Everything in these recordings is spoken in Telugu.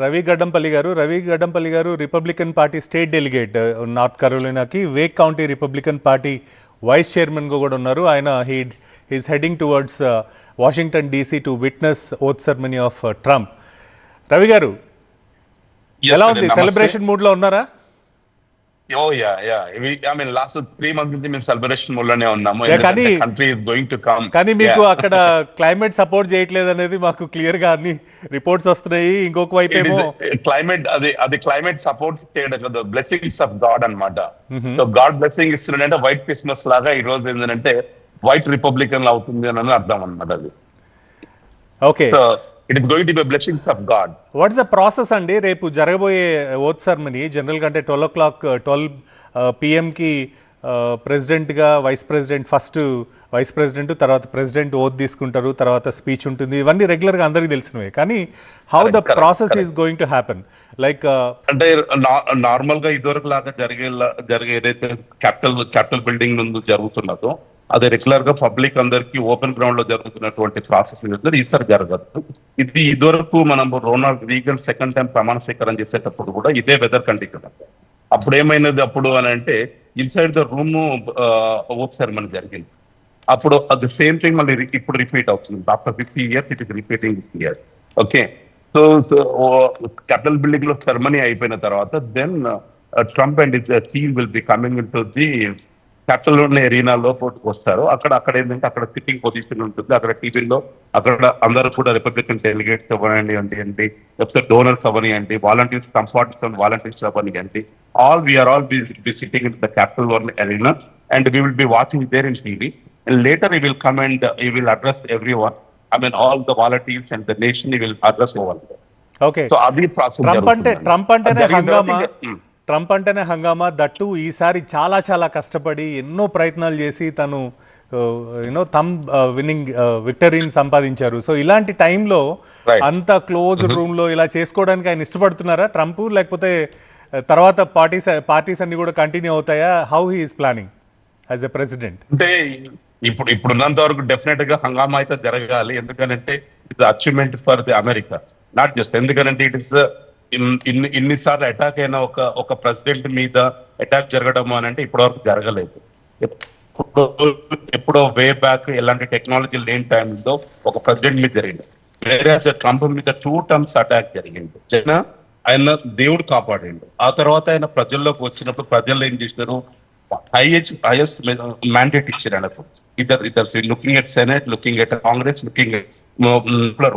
రవి గడ్డంపల్లి గారు రవి గడ్డంపల్లి గారు Republican Party state delegate North కరోలినాకి Wake County Republican Party vice చైర్మన్గా కూడా ఉన్నారు ఆయన he he's heading towards Washington DC to witness oath ceremony of Trump Ravi గారు ఎలా. ఉంది. సెలబ్రేషన్ మూడ్లో ఉన్నారా ఓ ya ya I mean last three months నుంచి మేము సెలబ్రేషన్లోనే ఉన్నాము. కానీ- country is going to come కానీ మీకు అక్కడ క్లైమేట్ సపోర్ట్ చేయట్లేదు అనేది మాకు క్లియర్గా అన్ని రిపోర్ట్స్ వస్తున్నాయి. ఇంకొక వైపు ఏమో క్లైమేట్ అది అది క్లైమేట్ సపోర్ట్ చేయడం కదా. బ్లెస్సింగ్స్ ఆఫ్ గాడ్ అన్నమాట. సో గాడ్ బ్లెస్సింగ్ ఇస్తున్నాడంటే వైట్ క్రిస్మస్ లాగా ఈ రోజు ఏంటంటే వైట్ రిపబ్లికన్ అవుతుంది అని అర్థం అన్నమాట అది. Okay so it is going to be blessings of God what's the process అండి? రేపు జరగబోయే ఓత్ సెర్మనీ జనరల్గా అంటే ట్వెల్వ్ ఓ క్లాక్ ట్వెల్వ్ పిఎంకి ప్రెసిడెంట్గా vice president first vice president తర్వాత ప్రెసిడెంట్ ఓత్ తీసుకుంటారు తర్వాత స్పీచ్ ఉంటుంది. ఇవన్నీ రెగ్యులర్గా అందరికీ తెలిసినవే. కానీ how the process. Is going to happen like అంటే నార్మల్గా ఇదివరకు లాగా జరిగే జరిగే ఏదైతే క్యాపిటల్ క్యాపిటల్ బిల్డింగ్ ముందు జరుగుతున్నదో అది రెగ్యులర్గా పబ్లిక్ అందరికి ఓపెన్ గ్రౌండ్లో జరుగుతున్నటువంటి ప్రాసెస్ ఈసారి జరగదు. ఇది ఇదివరకు మనం రోనాల్డ్ రీగన్ సెకండ్ టైం ప్రమాణ స్వీకారం చేసేటప్పుడు కూడా ఇదే వెదర్ కండిషన్ అప్పుడు ఏమైనది అప్పుడు అని అంటే ఇన్సైడ్ ద రూమ్ ఒకసారి మనకి జరిగింది. అప్పుడు అది సేమ్ థింగ్ మళ్ళీ ఇప్పుడు రిపీట్ అవుతుంది. After fifty years it is repeating year okay so Capitol బిల్డింగ్లో సెరమనీ అయిపోయిన తర్వాత then Trump and his team will be coming in to the Capitol ఉన్న ఏరియాలో వస్తారు అక్కడ అక్కడ ఏంటంటే అక్కడ సిట్టింగ్ పొజిషన్ ఉంటుంది అక్కడ టీవీలో అక్కడ అందరూ కూడా రిపబ్లికన్ డెలిగేట్స్ అవ్వనండి అంటే ఏంటి లేకపోతే డోనర్స్ అవ్వనియండి volunteers comforts and volunteers అవ్వనియండి all we are all be sitting in the Capital One arena and we will be watching there in TV. And later he will come and uh, he will address everyone. I mean, all the volunteers and the nation he will address over there. Okay So అది ట్రంప్ అంటే ట్రంప్ అంటేనే హంగామా Hmm. ట్రంప్ అంటేనే హంగామా దట్టు ఈసారి చాలా చాలా కష్టపడి ఎన్నో ప్రయత్నాలు చేసి తను యూనో తమ్ విన్నింగ్ విక్టరీని సంపాదించారు. సో ఇలాంటి టైంలో. అంత క్లోజ్ రూమ్లో ఇలా చేసుకోవడానికి ఆయన ఇష్టపడుతున్నారా ట్రంప్? లేకపోతే తర్వాత పార్టీస్ పార్టీస్ అన్ని కూడా కంటిన్యూ అవుతాయా? How he's planning as a president అంటే ఇప్పుడు ఇప్పుడు ఉన్నంత వరకు డెఫినెట్గా హంగామా అయితే జరగాలి. ఎందుకంటే it's achievement for the America not just ఎందుకంటే ఇట్ ఇస్ ఇన్ని ఇన్నిసార్లు అటాక్ అయిన ఒక ఒక ప్రెసిడెంట్ మీద అటాక్ జరగడం అని అంటే ఇప్పటివరకు జరగలేదు. ఎప్పుడో ఎప్పుడో వే బ్యాక్ ఎలాంటి టెక్నాలజీ లేని టైంలో ఒక ప్రెసిడెంట్ మీద జరిగింది. వేరే ట్రంప్ మీద టూ టర్మ్స్ అటాక్ జరిగింది. చైనా ఆయన దేవుడు కాపాడిండు. ఆ తర్వాత ఆయన ప్రజల్లోకి వచ్చినప్పుడు ప్రజలు ఏం చేసినారు? హైయెస్ట్ హైయెస్ట్ మ్యాండేట్ ఇచ్చారు ఆయనకు. ఇద్దరు ఇద్దరు looking at Senate looking at Congress looking at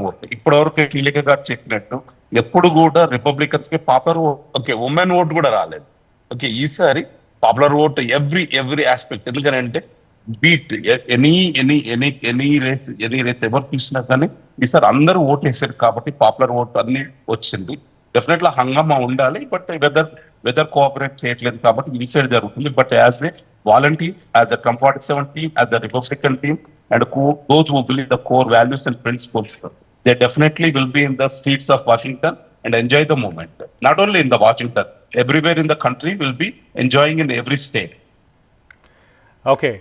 vote ఇప్పటి వరకు గారు చెప్పినట్టు ఎప్పుడు కూడా రిపబ్లికన్స్కి popular vote okay women vote కూడా రాలేదు. ఓకే ఈసారి popular vote every every aspect ఎందుకంటే beat any any any any race any race ఎవరు తీసినా కానీ ఈసారి అందరూ ఓట్ వేసారు కాబట్టి పాపులర్ ఓట్ అన్ని వచ్చింది. డెఫినెట్లీ హంగామా ఉండాలి బట్ వెదర్ వెదర్ కోఆపరేట్ చేయట్లేదు కాబట్టి ఇన్సైడ్ జరుగుతుంది. But as a volunteers as a comfort seven team as a Republican team and those who believe the core values and principles they definitely will be in the streets of Washington and enjoy the moment not only in the Washington everywhere in the country will be enjoying in every state okay